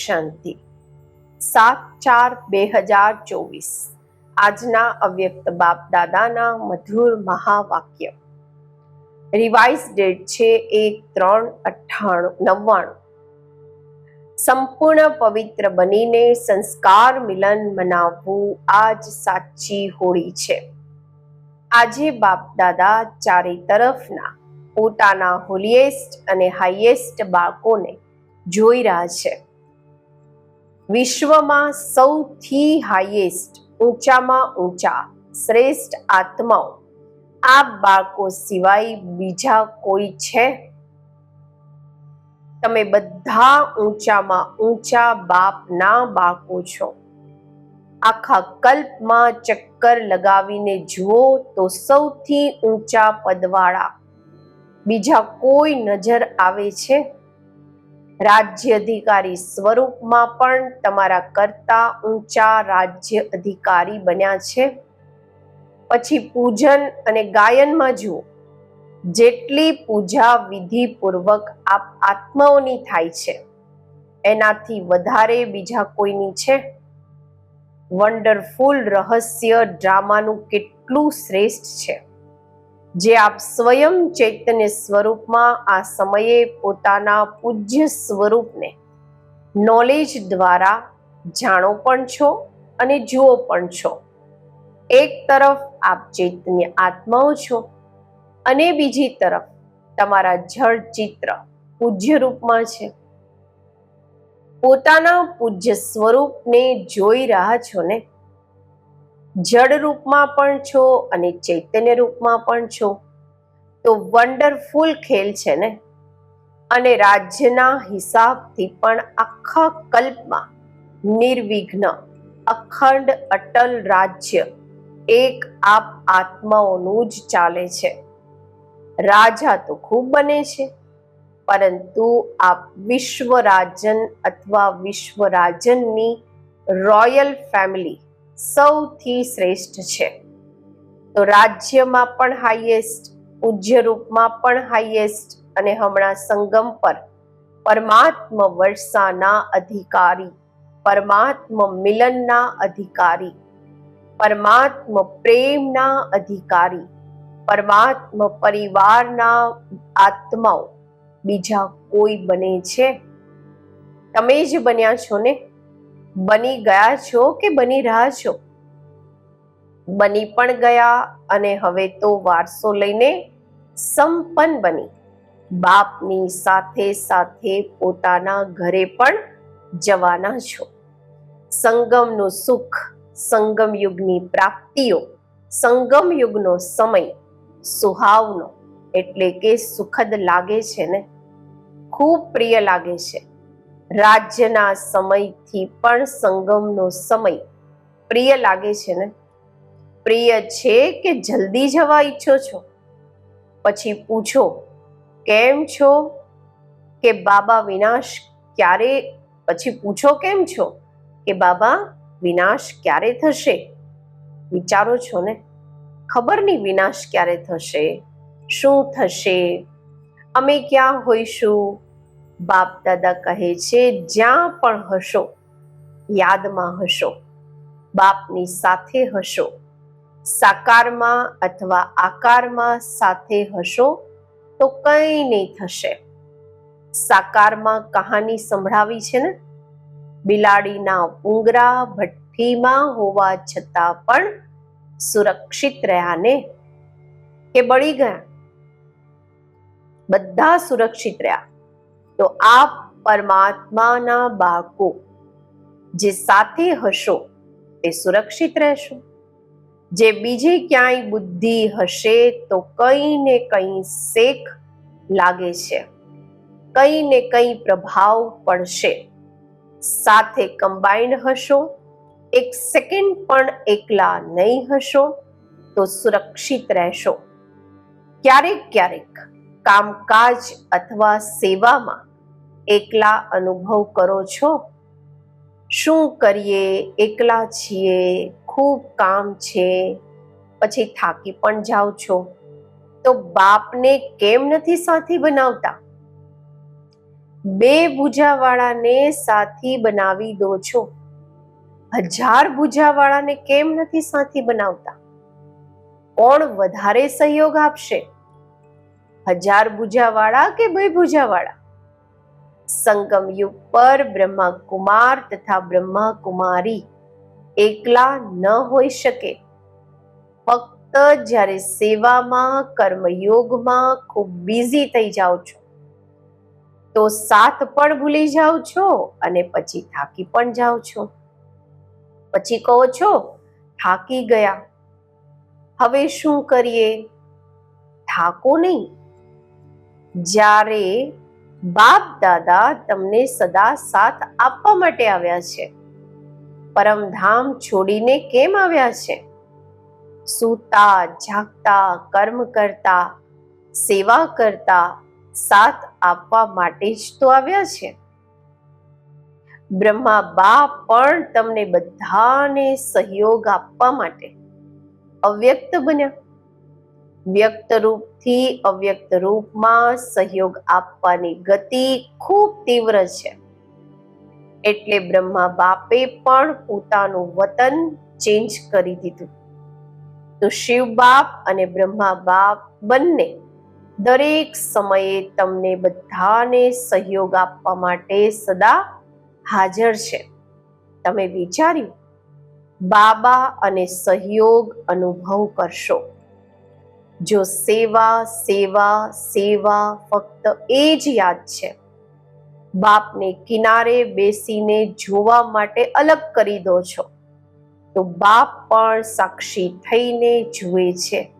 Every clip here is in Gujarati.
શાંતિ. સાત ચાર બે હજાર ચોવીસ. આજના અવ્યક્ત બાપ દાદાના મધુર મહાવાક્ય. રિવાઇઝ ડેટ છે એક ત્રણ અઠ્ઠાણું નવ્વાણું. સંપૂર્ણ પવિત્ર બનીને સંસ્કાર મિલન મનાવવું આજ સાચી હોળી છે. આજે બાપ દાદા ચારે તરફના પોતાના હોલીએસ્ટ અને હાઈએસ્ટ બાળકોને જોઈ રહ્યા છે. વિશ્વમાં સૌથી હાઈએસ્ટ ઊંચામાં ઊંચા, શ્રેષ્ઠ આત્માઓ. આ બાળકો સિવાય બીજા કોઈ છે? તમે બધા ઊંચામાં ઊંચા બાપના બાળકો છો. આખા કલ્પમાં ચક્કર લગાવીને જુઓ તો સૌથી ઊંચા પદવાળા. બીજા કોઈ નજર આવે છે? રાજ્ય અધિકારી સ્વરૂપમાં પણ તમારા કરતા ઊંચા રાજ્ય અધિકારી બન્યા છે. પછી પૂજન અને ગાયનમાં જુઓ. જેટલી પૂજા વિધિપૂર્વક આપ આત્માઓની થાય છે, એનાથી વધારે બીજા કોઈની છે? વન્ડરફુલ રહસ્ય ડ્રામાનું કેટલું શ્રેષ્ઠ છે. જે આપ સ્વયં ચૈતન્ય સ્વરૂપમાં આ સમયે પોતાના પૂજ્ય સ્વરૂપને નોલેજ દ્વારા જાણો પણ છો અને જુઓ પણ છો. એક તરફ આપ ચૈતન્ય આત્માઓ છો અને બીજી તરફ તમારા જળ ચિત્ર પૂજ્ય રૂપમાં છે. પોતાના પૂજ્ય સ્વરૂપને જોઈ રહ્યા છો ને જડ રૂપમાં પણ છો અને ચૈતન્ય રૂપમાં પણ છો. તો વન્ડરફુલ ખેલ છે ને? અને રાજ્યના હિસાબથી પણ આખા કલ્પમાં નિર્વિઘ્ન, અખંડ, અટલ રાજ્ય એક આપ આત્માઓનું જ ચાલે છે. રાજા તો ખૂબ બને છે, પરંતુ આપ વિશ્વરાજન અથવા વિશ્વરાજનની રોયલ ફેમિલી સૌથી શ્રેષ્ઠ છે. તો રાજ્યમાં પણ હાઈએસ્ટ પૂજ્ય રૂપમાં પણ હાઈએસ્ટ અને હમણાં સંગમ પર પરમાત્મ વર્ષાના અધિકારી, પરમાત્મ મિલનના અધિકારી, પરમાત્મ પ્રેમના અધિકારી, પરમાત્મ પરિવારના આત્માઓ બીજા કોઈ બને છે? તમે જ બન્યા છો ને? બની ગયા છો કે બની રહ્યા છો? બની પણ ગયા અને હવે તો વારસો લઈને સંપન્ન બની. બાપની સાથે સાથે પોતાના ઘરે પણ જવાના છો. સંગમનું સુખ સંગમ યુગની પ્રાપ્તિઓ સંગમ યુગનો સમય, સુહાવનો, એટલે કે સુખદ લાગે છે ને? ખૂબ પ્રિય લાગે છે. રાજ્યના સમયથી પણ સંગમનો સમય પ્રિય લાગે છે ને? પ્રિય છે કે જલ્દી જવા ઈચ્છો છો? પછી પૂછો, કેમ છો? કે, બાબા વિનાશ ક્યારે પછી પૂછો, કેમ છો? કે, બાબા વિનાશ ક્યારે થશે? વિચારો છો ને? ખબર નહીં વિનાશ ક્યારે થશે, શું થશે? અમે ક્યાં હોઈશું? બાપ દાદા કહે છે, જ્યાં પણ હશો, યાદમાં હશો, બાપની સાથે હશો, સાકારમાં અથવા આકારમાં સાથે હશો, તો કંઈ નહીં થશે. સાકારમાં કહાની સંભળાવી છે ને? બિલાડીના ઉંગરા ભઠ્ઠીમાં હોવા છતાં પણ સુરક્ષિત રહ્યા ને? કે બળી ગયા? બધા સુરક્ષિત રહ્યા. તો આપ પરમાત્માના બાળકો જે સાથે હશો, તે સુરક્ષિત રહેશો. જે બીજે ક્યાંય બુદ્ધિ હશે, તો કંઈ ને કંઈ શેખ લાગે છે. કંઈ ને કંઈ પ્રભાવ પડશે. સાથે કમ્બાઈન્ડ હશો, એક સેકન્ડ પણ એકલા નહીં હશો, તો સુરક્ષિત રહેશો. ક્યારેક ક્યારેક કામકાજ અથવા સેવામાં એકલા અનુભવ કરો છો? શું કરીએ? એકલા છીએ, ખૂબ કામ છે, પછી થાકી પણ જાઓ છો. તો બાપને કેમ નથી સાથી બનાવતા? બે ભૂજાવાળાને સાથી બનાવી દો છો. હજાર ભુજાવાળાને કેમ નથી સાથી બનાવતા? કોણ વધારે સહયોગ આપશે? હજાર ભુજાવાળા કે બે ભુજાવાળા? સંગમ યુગ પર બ્રહ્મા કુમાર તથા બ્રહ્મા કુમારી એકલા ન હોઈ શકે. ફક્ત જ્યારે સેવામાં, કર્મયોગમાં ખૂબ બિઝી થઈ જાઓ છો, તો સાથ પણ ભૂલી જાઓ છો અને પછી થાકી પણ જાઓ છો. પછી કહો છો, થાકી ગયા. હવે શું કરીએ? થાકો નહીં. જ્યારે બાપ દાદા તમને સદા સાથ આપવા માટે આવ્યા છે. પરમધામ છોડીને કેમ આવ્યા છે? સૂતા, જાગતા, કર્મ કરતા, સેવા કરતા સાથ આપવા માટે જ તો આવ્યા છે. બ્રહ્મા બાપ પણ તમને બધાને સહયોગ આપવા માટે અવ્યક્ત બન્યા. વ્યક્ત રૂપથી અવ્યક્ત રૂપમાં સહયોગ આપવાની ગતિ ખૂબ તીવ્ર છે. એટલે બ્રહ્મા બાપે પણ પોતાનું વતન ચેન્જ કરી દીધું. તો શિવ બાપ અને બ્રહ્મા બાપ બંને દરેક સમયે તમને બધાને સહયોગ આપવા માટે સદા હાજર છે. તમે વિચાર્યું? બાબા અને સહયોગ અનુભવ કરશો. જો સેવા સેવા સેવા ફક્ત એ જ યાદ છે. બાપને કિનારે બેસીને જોવા માટે અલગ કરી દો છો. તો બાપ પણ સાક્ષી થઈને જુએ છે.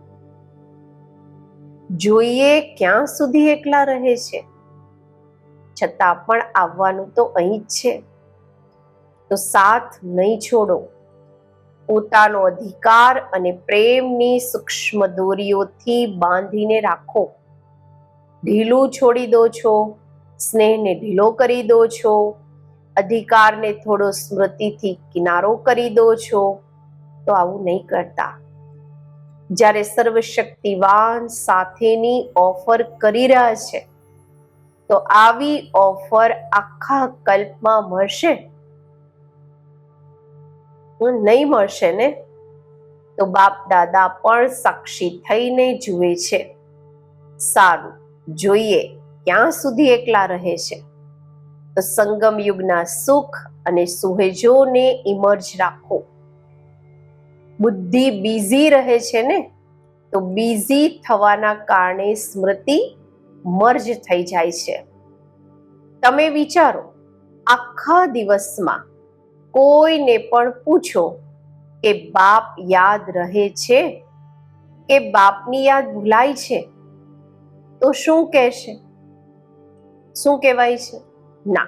જોઈએ ક્યાં સુધી એકલા રહે છે. છતાં પણ આવવાનું તો અહીં જ છે. તો સાથ નહીં છોડો. પોતાનો અધિકાર અને પ્રેમની સૂક્ષ્મ દોરીઓથી બાંધીને રાખો. ઢીલું છોડી દો છો, સ્નેહને ઢીલો કરી દો છો, અધિકારને થોડો સ્મૃતિથી કિનારો કરી દો છો, તો આવું નહીં કરતા. જ્યારે સર્વશક્તિવાન સાથેની ઓફર કરી રહ્યા છે, તો આવી ઓફર આખા કલ્પમાં મળશે? નહીં મળશે ને? તો બાપ દાદા પણ સાક્ષી થઈને જુએ છે. સારું, જોઈએ ક્યાં સુધી એકલા રહે છે. તો સંગમ યુગના સુખ અને સુહેજોને ઇમર્જ રાખો. બુદ્ધિ બિઝી રહે છે ને? તો બિઝી થવાના કારણે સ્મૃતિ મર્જ થઈ જાય છે. તમે વિચારો, આખા દિવસમાં કોઈને પણ પૂછો કે બાપ યાદ રહે છે? કે બાપની યાદ ભૂલાય છે? તો શું કહેશે? શું કહેવાય છે? ના.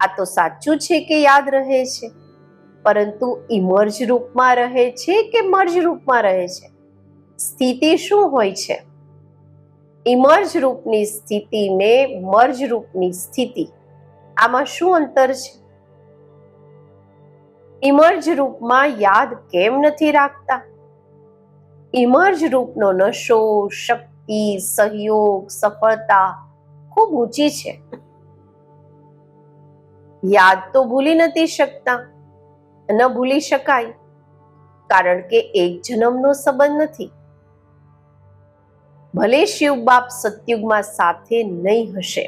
આ તો સાચું છે કે યાદ રહે છે, પરંતુ ઇમર્જ રૂપમાં રહે છે કે મર્જ રૂપમાં રહે છે? સ્થિતિ શું હોય છે? ઇમર્જ રૂપની સ્થિતિને મર્જ રૂપની સ્થિતિ. આમાં શું અંતર છે? ઇમર્જ રૂપમાં યાદ કેમ નથી રાખતા? ઇમર્જ રૂપનો નશો, શક્તિ, સહયોગ, સફળતા ખૂબ ઊંચી છે. યાદ તો ભૂલી નથી શકતા. ન ભૂલી શકાય, કારણ કે એક જન્મનો સંબંધ નથી. ભલે શિવ બાપ સતયુગમાં સાથે નહીં હશે,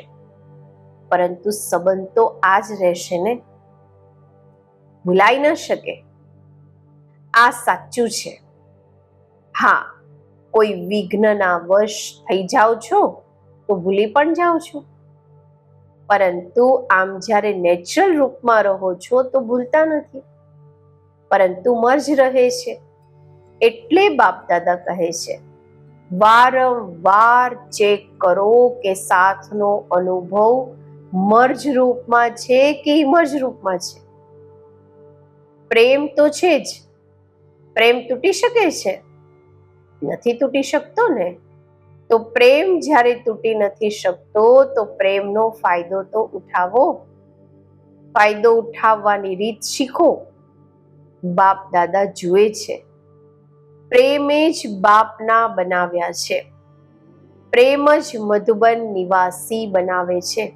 પરંતુ સંબંધ તો આ જ રહેશે ને? ભૂલાઈ ન શકે. આ સાચું છે. હા, કોઈ વિઘ્નના વશ થઈ જાઓ છો, તો ભૂલી પણ જાઓ છો. પરંતુ આમ જ્યારે નેચરલ રૂપમાં રહો છો, તો ભૂલતા નથી. પરંતુ મર્જ રહે છે. એટલે બાપ દાદા કહે છે, વારંવાર ચેક કરો કે સાથનો અનુભવ મર્જ રૂપમાં છે કે ઇમર્જ રૂપમાં છે. પ્રેમ તો છે જ. પ્રેમ તૂટી શકે છે. નથી તૂટી શકતો ને? તો પ્રેમ જ્યારે તૂટી નથી શકતો, તો પ્રેમનો ફાયદો તો ઉઠાવો. ફાયદો ઉઠાવવાની રીત શીખો. બાપ દાદા જુએ છે. પ્રેમે જ બાપના બનાવ્યા છે. પ્રેમ જ મધુબન નિવાસી બનાવે છે.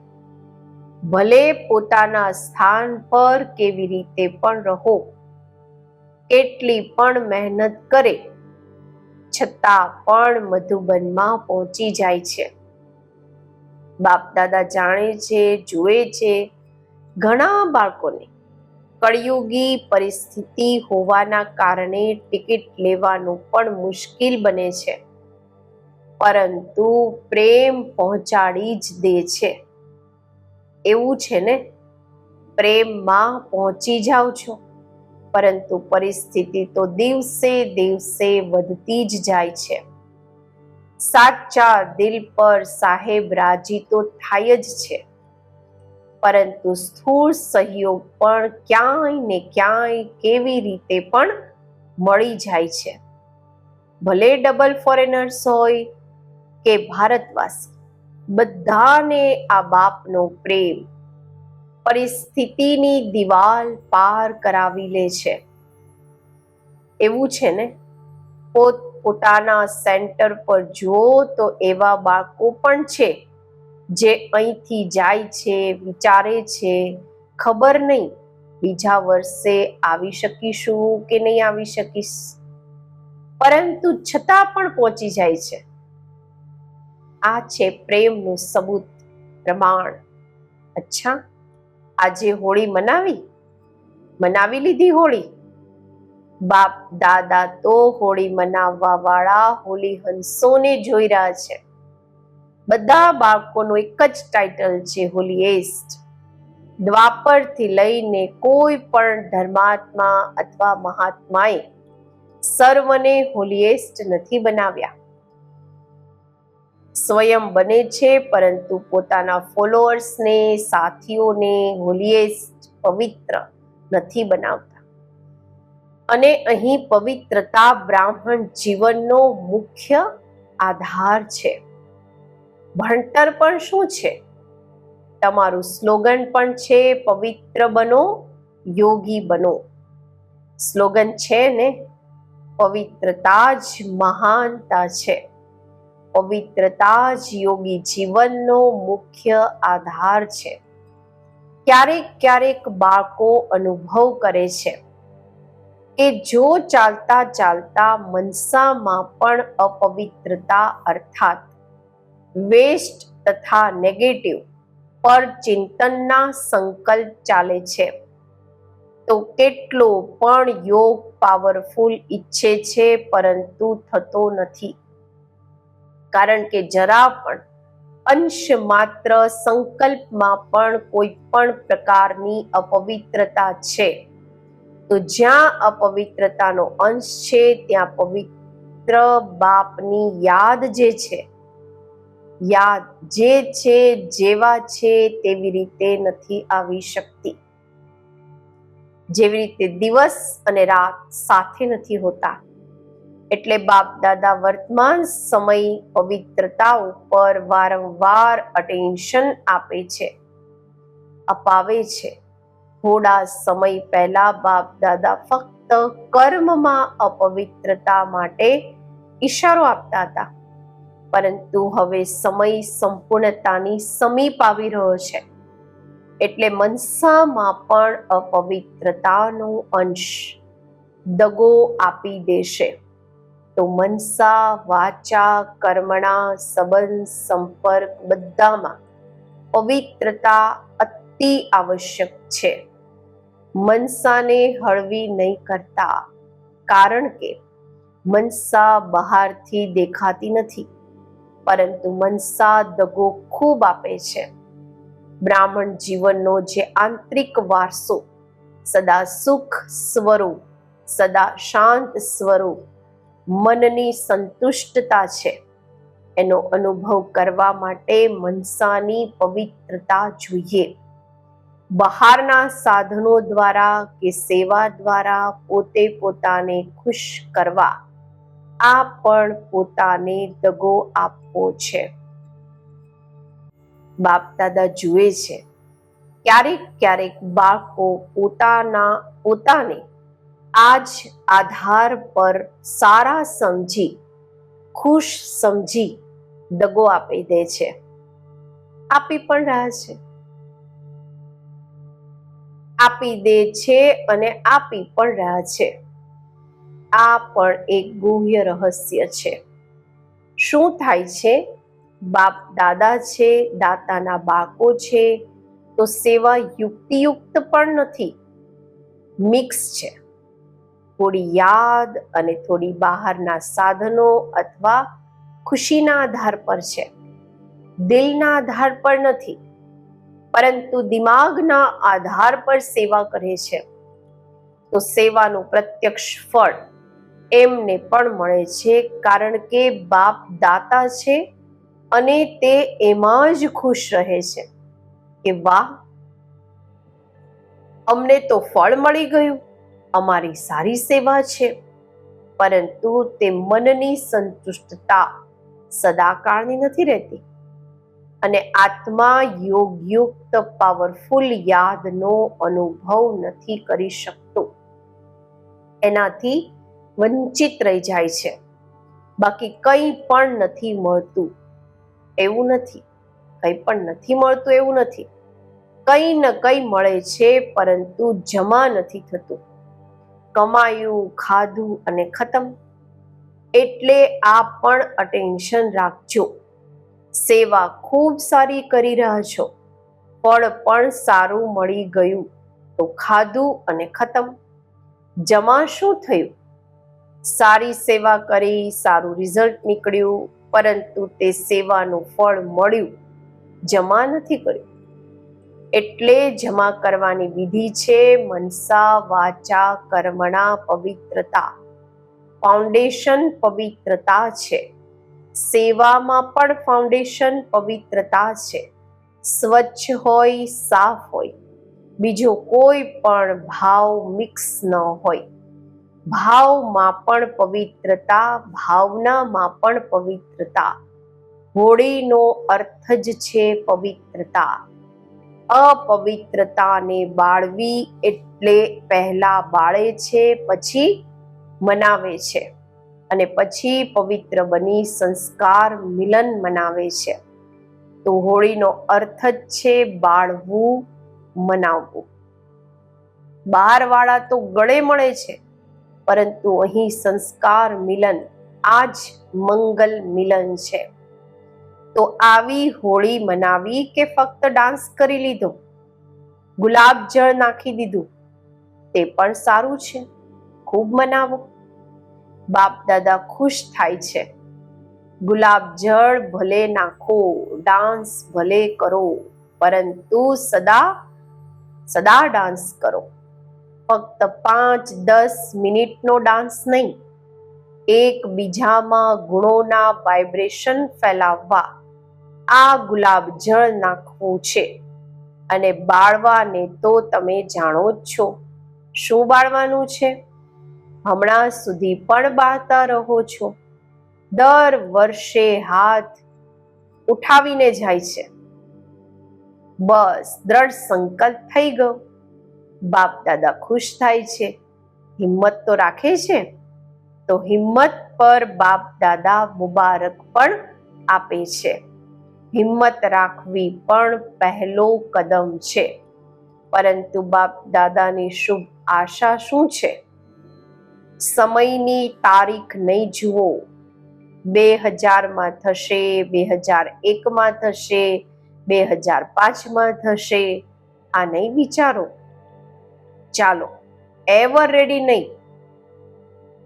ભલે પોતાના સ્થાન પર કેવી રીતે પણ રહો કેટલી પણ મહેનત કરે, છતાં પણ મધુબનમાં પહોંચી જાય છે. બાપ દાદા જાણે છે, જુએ છે, ઘણા બાળકોને કળિયુગી પરિસ્થિતિ હોવાના કારણે ટિકિટ લેવાનું પણ મુશ્કેલ બને છે. પરંતુ પ્રેમ પહોંચાડી જ દે છે. એવું છે ને, પ્રેમમાં પહોંચી જાઓ છો. પરંતુ પરિસ્થિતિ તો દિવસે દિવસે વધતી જ જાય છે. સાચા દિલ પર સાહેબ રાજી તો થાય જ છે. પરંતુ સ્થૂળ સહયોગ પણ ક્યાંય ને ક્યાંય કેવી રીતે પણ મળી જાય છે. ભલે ડબલ ફોરેનર્સ હોય કે ભારતવાસી બધાને આ બાપનો પ્રેમ પરિસ્થિતિની દિવાલ પાર કરાવી લે છે. એવું છે ને? પોત પોતાના સેન્ટર પર જુઓ તો એવા બાળકો પણ છે જે અહીંથી જાય છે, વિચારે છે, ખબર નહીં બીજા વર્ષે આવી શકીશું કે નહીં આવી શકીશ. પરંતુ છતાં પણ પહોંચી જાય છે. આ છે પ્રેમનું સબૂત પ્રમાણ. અચ્છા, આજે હોળી મનાવી? મનાવી લીધી હોળી? બાપ, દાદા તો હોળી મનાવવા વાળા હોલી હંસોને જોઈ રહ્યા છે. બધા બાળકોનું એક જ ટાઇટલ છે હોલીએસ્ટ દ્વાપરથી લઈને કોઈ પણ ધર્માત્મા અથવા મહાત્માએ સર્વને હોલીએસ્ટ નથી બનાવ્યા. સ્વયં બને છે, પરંતુ પોતાના ફોલોઅર્સને, સાથીઓને હોલીએસ્ટ પવિત્ર નથી બનાવતા. અને અહીં પવિત્રતા બ્રાહ્મણ જીવનનો મુખ્ય આધાર છે. ભણતર પણ શું છે? તમારું સ્લોગન પણ છે, પવિત્ર બનો, યોગી બનો. સ્લોગન છે ને? પવિત્રતા જ મહાનતા છે. પવિત્રતા જ યોગી જીવનનો મુખ્ય આધાર છે. ક્યારેક ક્યારેક બાળકો અનુભવ કરે છે કે જો ચાલતા ચાલતા મનસામાં પણ અપવિત્રતા અર્થાત વેસ્ટ તથા નેગેટિવ પર ચિંતનના સંકલ્પ ચાલે છે, તો કેટલો પણ યોગ પાવરફુલ ઈચ્છે છે પરંતુ થતો નથી. કારણ કે જરા પણ અંશ માત્ર સંકલ્પમાં પણ કોઈ પણ પ્રકારની અપવિત્રતા છે. તો જ્યાં અપવિત્રતાનો અંશ છે, ત્યાં પવિત્ર બાપની યાદ જે છે, યાદ જે છે, જેવા છે તેવી રીતે નથી આવી શકતી. જેવી રીતે દિવસ અને રાત સાથે નથી હોતા એટલે બાપ દાદા વર્તમાન સમય પવિત્રતા ઉપર વારંવાર અટેન્શન આપે છે, અપાવે છે. થોડા સમય પહેલા બાપ દાદા ફક્ત કર્મમાં અપવિત્રતા માટે ઈશારો આપતા હતા. પરંતુ હવે સમય સંપૂર્ણતાની સમીપ આવી રહ્યો છે. એટલે મનસામાં પણ અપવિત્રતાનો અંશ દગો આપી દેશે. તો મનસા, વાચા, કર્મણા, સંબંધ, સંપર્ક બધામાં પવિત્રતા અતિ આવશ્યક છે. મનસાને હળવી નહીં કરતા, કારણ કે મનસા બહારથી દેખાતી નથી, પરંતુ મનસા દગો ખૂબ આપે છે. બ્રાહ્મણ જીવનનો જે આંતરિક વારસો, સદા સુખ સ્વરૂપ, સદા શાંત સ્વરૂપ મનની સંતુષ્ટતા છે. એનો અનુભવ કરવા માટે મનસાની પવિત્રતા જોઈએ. બહારના સાધનો દ્વારા કે સેવા દ્વારા પોતે પોતાને ખુશ કરવા, આ પણ પોતાને દગો આપવો છે. બાપ દાદા જુએ છે, ક્યારેક ક્યારેક બાળકો પોતાના, પોતાને આ જ આધાર પર સારા સમજી, ખુશ સમજી દગો આપી દે છે. આપી પણ રહ્યા છે. આપી દે છે અને આપી પણ રહ્યા છે. આ પણ એક ગુહ્ય રહસ્ય છે. શું થાય છે? બાપ દાદા છે, દાતાના બાકો છે, તો સેવા યુક્તિયુક્ત પણ નથી. મિક્સ છે. થોડી યાદ અને થોડી બહારના સાધનો અથવા ખુશીના આધાર પર છે. દિલના આધાર પર નથી, પરંતુ દિમાગના આધાર પર સેવા કરે છે. તો સેવાનું પ્રત્યક્ષ ફળ એમને પણ મળે છે, કારણ કે બાપ દાતા છે અને તે એમાં જ ખુશ રહે છે કે વાહ, અમને તો ફળ મળી ગયું. અમારી સારી સેવા છે, પરંતુ તે મનની સંતુષ્ટતા સદાકાળની નથી રહેતી. અને આત્મા યોગયુક્ત પાવરફુલ યાદનો અનુભવ નથી કરી શકતો. એનાથી વંચિત રહી જાય છે. બાકી કંઈ પણ નથી મળતું. એવું નથી. કંઈ પણ નથી મળતું એવું નથી. કંઈ ન કંઈ મળે છે, પરંતુ જમા નથી થતું. કમાયું, ખાધું અને ખતમ. એટલે આ પણ અટેન્શન રાખજો. સેવા ખૂબ સારી કરી રહ્યા છો. ફળ પણ સારું મળી ગયું. તો ખાધું અને ખતમ. જમા શું થયું? સારી સેવા કરી, સારું રિઝલ્ટ નીકળ્યું, પરંતુ તે સેવાનું ફળ મળ્યું. જમા નથી કર્યું. એટલે જમા કરવાની વિધિ છે મનસા, વાચા, કર્મણા, પવિત્રતા. ફાઉન્ડેશન પવિત્રતા છે. સેવામાં પણ ફાઉન્ડેશન પવિત્રતા છે. સ્વચ્છ હોય, સાફ હોય. બીજો કોઈ પણ ભાવ મિક્સ ન હોય. ભાવમાં પણ પવિત્રતા, ભાવનામાં પણ પવિત્રતા. હોળીનો અર્થ જ છે પવિત્રતા. અપવિત્રતાને બાળવી એટલે પહેલા બાળે છે, પછી મનાવે છે. અને પછી પવિત્ર બની સંસ્કાર મિલન મનાવે છે. તો હોળીનો અર્થ જ છે બાળવું, મનાવવું. બહારવાળા તો ગળે મળે છે, પરંતુ અહીં સંસ્કાર મિલન, આ જ મંગલ મિલન છે. તો આવી હોળી મનાવી કે ફક્ત ડાન્સ કરી લીધો? ગુલાબ જળ નાખી દીધું. તે પણ સારું છે. ખૂબ મનાવો. બાપ દાદા ખુશ થાય છે. ગુલાબ જળ ભલે નાખો, ડાન્સ ભલે કરો, પરંતુ સદા સદા ડાન્સ કરો. ફક્ત પાંચ, દસ મિનિટનો ડાન્સ નહીં, એકબીજામાં ગુણોના વાઇબ્રેશન ફેલાવવા. આ ગુલાબ જળ નાખવું છે. અને બાળવાને તો તમે જાણો જ છો, શું બાળવાનું છે? હમણાં સુધી પણ બાળતા રહો છો. દર વર્ષે હાથ ઉઠાવીને જાય છે. બસ, દ્રઢ સંકલ્પ થઈ ગયો. બાપ દાદા ખુશ થાય છે. હિંમત તો રાખે છે. તો હિંમત પર બાપ દાદા મુબારક પણ આપે છે. હિંમત રાખવી પણ પહેલો કદમ છે. પરંતુ બાપ દાદાની શુભ આશા શું છે? સમયની તારીખ નહીં જુઓ. બે હજારમાં થશે, બે હજાર એકમાં થશે, બે હજાર પાંચમાં થશે, આ નહીં વિચારો. ચાલો એવર રેડી નહીં.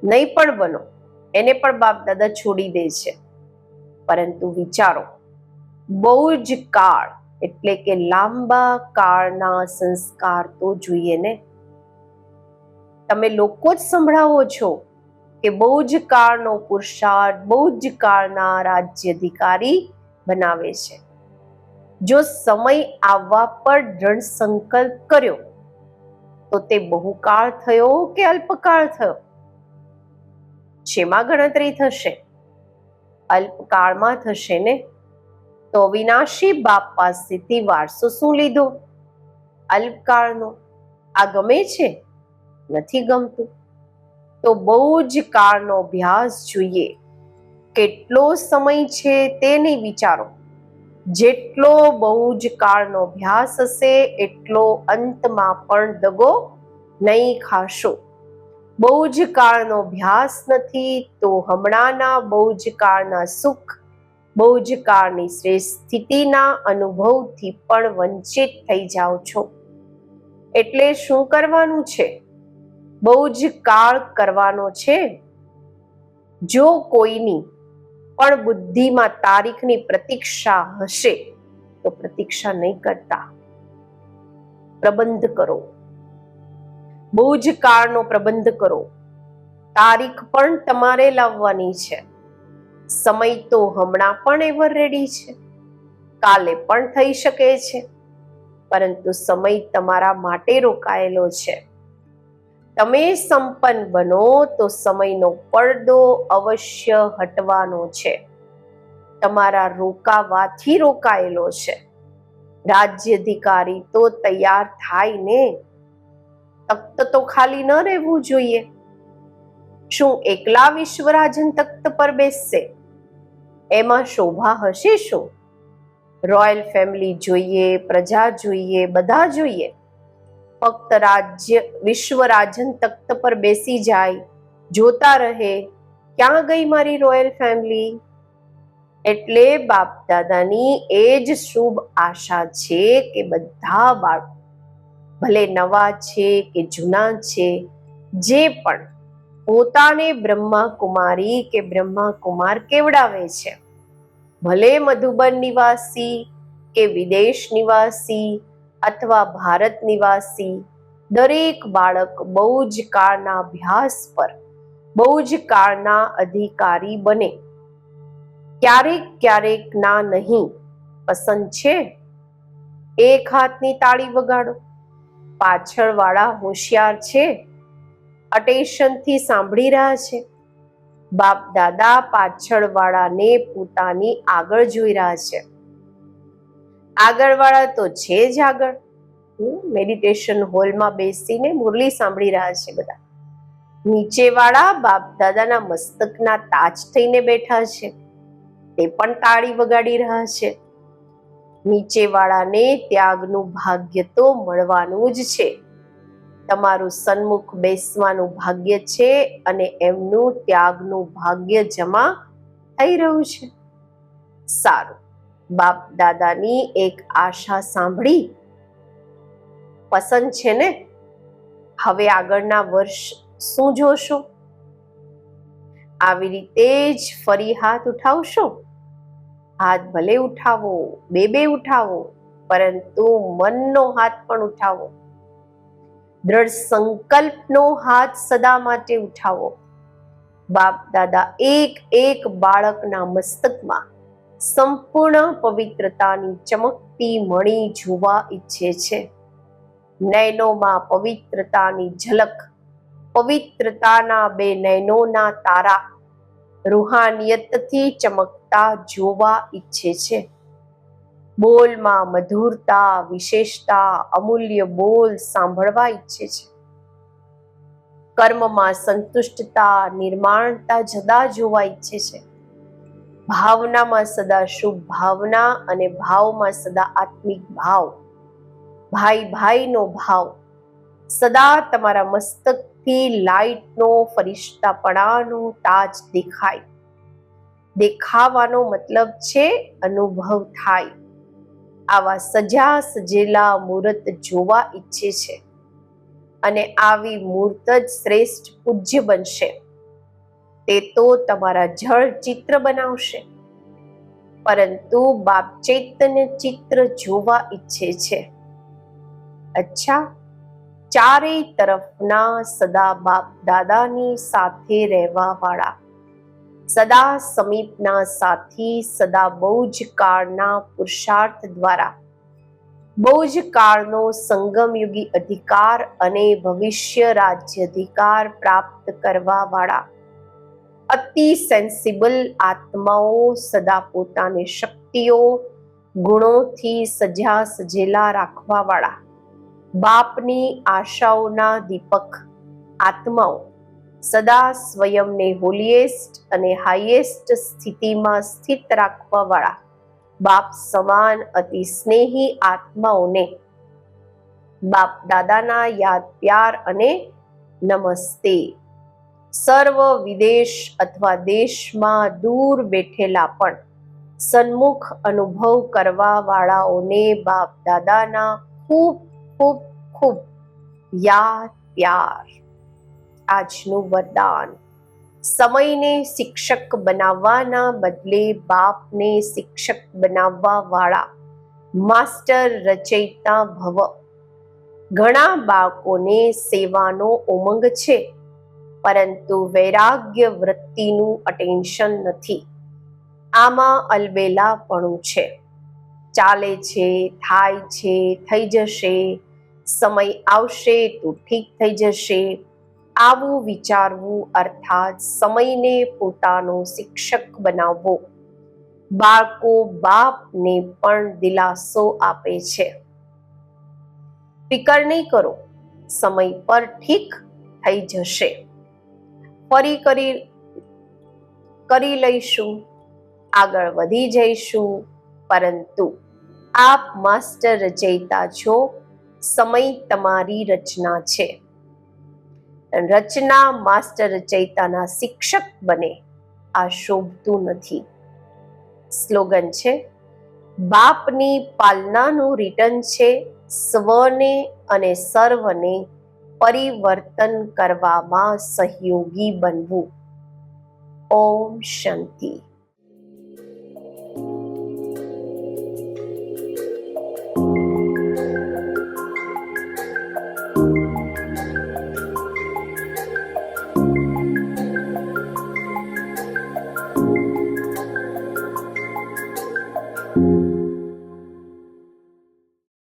નહીં પણ બનો. એને પણ બાપ દાદા છોડી દે છે. પરંતુ વિચારો. બહુ જ કાળ, એટલે કે લાંબા કાળના સંસ્કાર તો જોઈએ ને? તમે લોકો જ સંભળાવો છો કે બહુ જ કાળનો પુરુષાર્થ બહુ જ કાળના રાજ્ય અધિકારી બનાવે છે. જો સમય આવવા પર દ્રઢ સંકલ્પ કર્યો, તો તે બહુકાળ થયો કે અલ્પકાળ થયો? શેમાં ગણતરી થશે. અલ્પકાળમાં થશે ને? તો વિનાશી બાપ પાસેથી વારસો શું લીધો? અલ્પકાળનો. આ ગમે છે? નથી ગમતું. તો બહુ જ કાળનો અભ્યાસ જોઈએ. કેટલો સમય છે તે નહીં વિચારો. જેટલો બહુ જ કાળનો અભ્યાસ હશે, એટલો અંતમાં પણ દગો નહીં ખાશો. બહુ જ કાળનો અભ્યાસ નથી, તો હમણાંના બહુ જ કાળના સુખ બહુ જ કાળની શ્રેષ્ઠ સ્થિતિના અનુભવથી પણ વંચિત થઈ જાઓ છો. એટલે શું કરવાનું છે? બહુ જ કાળ કરવાનો છે? જો કોઈની પણ બુદ્ધિમાં તારીખની પ્રતીક્ષા હશે, તો પ્રતીક્ષા નહીં કરતા. પ્રબંધ કરો. બહુ જ કાળનો પ્રબંધ કરો. તારીખ પણ તમારે લાવવાની છે. સમય તો હમણાં પણ એવર રેડી છે. કાલે પણ થઈ શકે છે. પરંતુ સમય તમારા માટે રોકાયેલો છે. તમે સંપન્ન બનો તો સમયનો પડદો અવશ્ય હટવાનો છે. તમારા રોકાવાથી રોકાયેલો છે. રાજ્ય અધિકારી તો તૈયાર થાય ને. તખ્ત તો ખાલી ન રહેવું જોઈએ. શું એકલા વિશ્વરાજન તખ્ત પર બેસશે? એમાં શોભા હશે શું? રોયલ ફેમિલી જોઈએ, પ્રજા જોઈએ, બધા જોઈએ. ફક્ત રાજ્ય વિશ્વરાજન તખ્ત પર બેસી જાય, જોતા રહે, ક્યાં ગઈ મારી રોયલ ફેમિલી એટલે બાપ દાદાની એ જ શુભ આશા છે કે બધા બાળકો, ભલે નવા છે કે જૂના છે, જે પણ પોતાને બ્રહ્મા કુમારી કે બ્રહ્મા કુમાર કેવડાવે છે? ભલે મધુબન નિવાસી કે વિદેશ નિવાસી અથવા ભારત નિવાસી, દરેક બાળક બહુ જ કાળના અભ્યાસ પર બહુ જ કાળના અધિકારી બને. ક્યારેક ક્યારેક ના નહીં, પસંદ છે? એક હાથની તાળી વગાડો. પાછળવાળા હોશિયાર છે? અટેન્શનથી સાંભળી રહ્યા છે. બાપ દાદા પાછળવાળાને પોતાની આગળ જોઈ રહ્યા છે. આગળવાળા તો છે જ આગળ. મેડિટેશન હોલમાં બેસીને મુરલી સાંભળી રહ્યા છે બધા. નીચેવાળા બાપ દાદાના મસ્તકના તાજ થઈને બેઠા છે. તે પણ તાળી વગાડી રહ્યા છે. નીચેવાળાને ત્યાગનું ભાગ્ય તો મળવાનું જ છે. તમારું સન્મુખ બેસવાનું ભાગ્ય છે અને એમનું ત્યાગનું ભાગ્ય જમા થઈ રહ્યું છે. સારું. બાપ દાદાની એક આશા સાંભળી. પસંદ છે ને? હવે આગળના વર્ષ શું જોશો? આવી રીતે જ ફરી હાથ ઉઠાવશો? હાથ ભલે ઉઠાવો, બે બે ઉઠાવો, પરંતુ મનનો હાથ પણ ઉઠાવો. દ્રઢ સંકલ્પનો હાથ સદા માટે ઉઠાવો. બાપ, દાદા, એક એક બાળકના મસ્તકમાં સંપૂર્ણ પવિત્રતાની ચમકતી મણી જોવા ઈચ્છે છે. નયનોમાં પવિત્રતાની ઝલક, પવિત્રતાના બે નયનોના તારા રૂહાનિયતથી ચમકતા જોવા ઈચ્છે છે. બોલમાં મધુરતા, વિશેષતા, અમૂલ્ય બોલ સાંભળવા ઈચ્છે છે. કર્મમાં સંતુષ્ટતા, નિર્માણતા જદા જોવા ઈચ્છે છે. ભાવનામાં સદા શુભ ભાવના અને ભાવમાં સદા આત્મિક ભાવ. ભાઈ ભાઈનો ભાવ. સદા તમારા મસ્તકથી લાઈટનો, ફરિશ્તાપણાનો તાજ દેખાય. દેખાવાનો મતલબ છે અનુભવ થાય. આવા સજા સજેલા મૂર્ત જોવા ઈચ્છે છે. અને આવી મૂર્ત જ શ્રેષ્ઠ પૂજ્ય બનશે. તે તો તમારા જળ ચિત્ર બનાવશે. પરંતુ બાપ ચૈતન્ય ચિત્ર જોવા ઈચ્છે છે. અચ્છા, ચારેય તરફના સદા બાપ દાદાની સાથે રહેવા વાળા સદા સમીપના સાથી, સદા બહુ જ કાળના પુરુષાર્થ દ્વારા. બહુ જ કાળનો સંગમયુગી અધિકાર અને ભવિષ્ય રાજ્ય અધિકાર પ્રાપ્ત કરવા વાળા અતિ સેન્સિબલ આત્માઓ સદા પોતાની શક્તિઓ, ગુણોથી સજા સજેલા રાખવા વાળા બાપની આશાઓના દીપક આત્માઓ સદા સ્વયંને હોલિએસ્ટ અને હાઈએસ્ટ સ્થિતિમાં સ્થિત રાખવા વાળા બાપ સમાન અતિ સ્નેહી આત્માઓને બાપ દાદાના યાદ પ્યાર અને નમસ્તે. સર્વ વિદેશ અથવા દેશમાં દૂર બેઠેલા પણ સન્મુખ અનુભવ કરવા વાળાઓને બાપ દાદાના ખૂબ ખૂબ ખૂબ યાદ પ્યાર. આજનું વરદાન. સમયને શિક્ષક બનાવવાના બદલે બાપને શિક્ષક બનાવવા વાળા માસ્ટર રચયિતા ભવ. ઘણા બાળકોને સેવાનો ઉમંગ છે, પરંતુ વૈરાગ્ય વૃત્તિનું અટેન્શન નથી. આમાં અલબેલાપણું છે. ચાલે છે, થાય છે, થઈ જશે. સમય આવશે તો ઠીક થઈ જશે. આવું વિચારવું અર્થાત સમયને પોતાનો શિક્ષક બનાવવો. બાળકો બાપને પણ દિલાસો આપે છે. ફિકર નહીં કરો, સમય પર ઠીક થઈ જશે. ફરી કરી કરી લઈશું, આગળ વધી જઈશું, પરંતુ આપ માસ્ટર રચયિતા છો, સમય તમારી રચના છે. રચના માસ્ટર ચૈતાના શિક્ષક બને. આ શોભતું નથી. સ્લોગન છે, બાપની પાલનાનું રિટર્ન છે, સ્વને અને સર્વને પરિવર્તન કરવામાં સહયોગી બનવું. ઓમ શાંતિ.